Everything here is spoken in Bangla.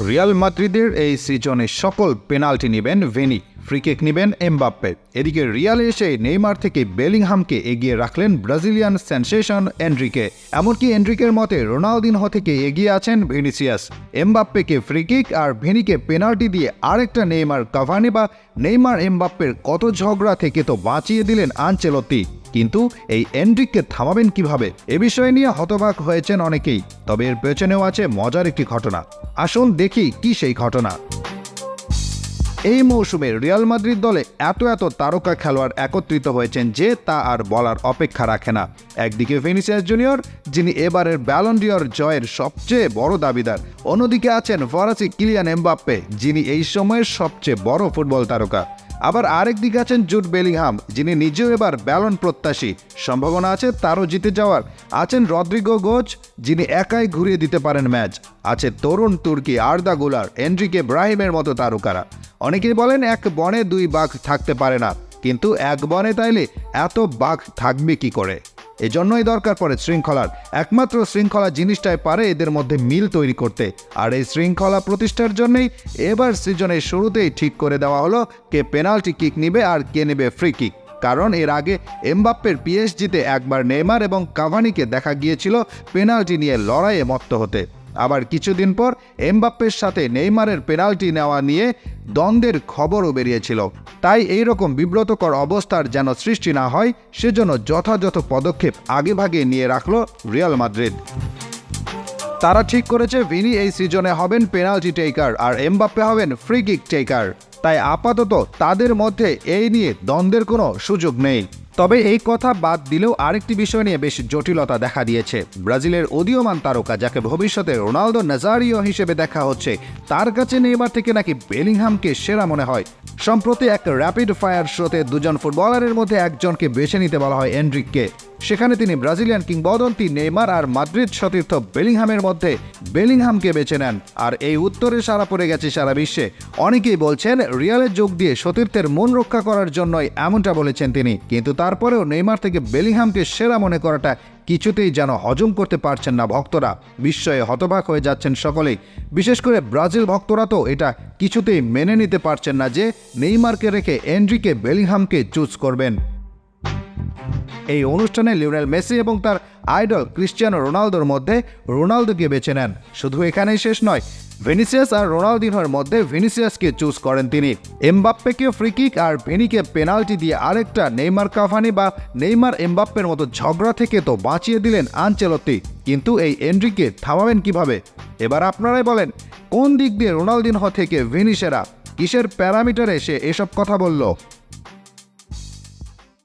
রিয়াল মাদ্রিদের এই সিজনে সকল পেনাল্টি নেবেন, ভেনি, ফ্রিকেক নেবেন, এমবাপ্পে। এদিকে রিয়ালে এসে নেইমার থেকে বেলিংহামকে এগিয়ে রাখলেন ব্রাজিলিয়ান সেন্সেশন এন্ড্রিকে এমনকি এন্ড্রিকের মতে, রোনালদিনহো থেকে এগিয়ে আছেন ভিনিসিয়াস। এমবাপ্পেকে ফ্রিকিক আর ভেনিকে পেনাল্টি দিয়ে আরেকটা নেইমার কাভানি বা নেইমার এমবাপ্পের কত ঝগড়া থেকে তো বাঁচিয়ে দিলেন আনচেলত্তি কিন্তু এই এন্ড্রিককে থামাবেন কীভাবে? এ বিষয় নিয়ে হতবাক হয়েছেন অনেকেই, তবে এর পেছনেও আছে মজার একটি ঘটনা। আসুন দেখি কি সেই ঘটনা। এই মৌসুমে রিয়াল মাদ্রিদ দলে এত এত তারকা খেলোয়াড় একত্রিত হয়েছেন যে তা আর বলার অপেক্ষা রাখে না। একদিকে ভেনিসিয়াস জুনিয়র, যিনি এবারের ব্যালন্ডিয়র জয়ের সবচেয়ে বড় দাবিদার। অন্যদিকে আছেন ফরাসি কিলিয়ান এমবাপ্পে, যিনি এই সময়ের সবচেয়ে বড় ফুটবল তারকা। আবার আরেক দিকে আছেন জুট বেলিংহাম, যিনি নিজেও এবার ব্যালন প্রত্যাশী। সম্ভাবনা আছে তারও জিতে যাওয়ার। আছেন রদ্রিগো গোচ, যিনি একাই ঘুরিয়ে দিতে পারেন ম্যাচ। আছে তরুণ তুর্কি আর্দা গুলার এন্ড্রিকে ব্রাহিমের মতো তারকারা। অনেকেই বলেন এক বনে দুই বাঘ থাকতে পারে না, কিন্তু এক বনে তাইলে এত বাঘ থাকবে কি করে? এজন্যই দরকার পড়ে শৃঙ্খলার। একমাত্র শৃঙ্খলা জিনিসটাই পারে এদের মধ্যে মিল তৈরি করতে। আর এই শৃঙ্খলা প্রতিষ্ঠার জন্যই এবার সিজনের শুরুতেই ঠিক করে দেওয়া হলো কে পেনাল্টি কিক নিবে আর কে নেবে ফ্রি কিক কারণ এর আগে এমবাপ্পের পিএসজিতে একবার নেইমার এবং কাভানিকে দেখা গিয়েছিল পেনাল্টি নিয়ে লড়াইয়ে মত্ত হতে। আবার কিছুদিন পর এমবাপ্পের সাথে নেইমারের পেনাল্টি নেওয়া নিয়ে দ্বন্দ্বের খবরও বেরিয়েছিল। তাই এই রকম বিব্রতকর অবস্থার যেন সৃষ্টি না হয়, সেজন্য যথাযথ পদক্ষেপ আগেভাগে নিয়ে রাখল রিয়াল মাদ্রিদ। তারা ঠিক করেছে, ভিনি এই সিজনে হবেন পেনাল্টি টেকার আর এমবাপ্পে হবেন ফ্রি কিক টেকার। তাই আপাতত তাদের মধ্যে এই নিয়ে দ্বন্দ্বের কোনো সুযোগ নেই। তবে এই কথা বাদ দিলেও আরেকটি বিষয় নিয়ে বেশ জটিলতা দেখা দিয়েছে। ব্রাজিলের উদীয়মান তারকা, যাকে ভবিষ্যতে রোনালদো নাজারিও হিসেবে দেখা হচ্ছে, তার কাছে নেইমার থেকে নাকি বেলিংহামকে সেরা মনে হয়। সম্প্রতি এক র্যাপিড ফায়ার শোতে দুজন ফুটবলারের মধ্যে একজনকে বেছে নিতে বলা হয় এন্ড্রিককে সেখানে তিনি ব্রাজিলিয়ান কিংবদন্তি নেইমার আর মাদ্রিদ সতীর্থ বেলিংহামের মধ্যে বেলিংহামকে বেছে নেন। আর এই উত্তরে সারা পড়ে গেছে সারা বিশ্বে। অনেকেই বলছেন রিয়ালের যোগ দিয়ে সতীর্থের মন রক্ষা করার জন্যই এমনটা বলেছেন তিনি। কিন্তু তারপরেও নেইমার থেকে বেলিহামকে সেরা মনে করাটা কিছুতেই যেন হজম করতে পারছেন না ভক্তরা। বিস্ময়ে হতবাক হয়ে যাচ্ছেন সকলেই। বিশেষ করে ব্রাজিল ভক্তরা তো এটা কিছুতেই মেনে নিতে পারছেন না যে নেইমারকে রেখে এন্ড্রিকে বেলিহামকে চুজ করবেন। এই অনুষ্ঠানে লিওনেল মেসি এবং তার আইডল ক্রিশ্চিয়ানো রোনালদোর মধ্যে রোনালদোকে বেছে নেন। শুধু এখানেই শেষ নয় ভেনিসিয়াস আর রোনালদিনোর মধ্যে ভেনিসিয়াসকে চুজ করেন তিনি। এমবাপ্পেকে ফ্রিকিক আর ভেনিকে পেনাল্টি দিয়ে আরেকটা নেইমার কাফানি বা নেইমার এমবাপ্পের মতো ঝগড়া থেকে তো বাঁচিয়ে দিলেন আনচেলত্তি। কিন্তু এই এন্ড্রিকে থামাবেন কীভাবে? এবার আপনারাই বলেন, কোন দিক দিয়ে রোনালদিনহ থেকে ভেনিসেরা? কিসের প্যারামিটারে সে এসব কথা বলল?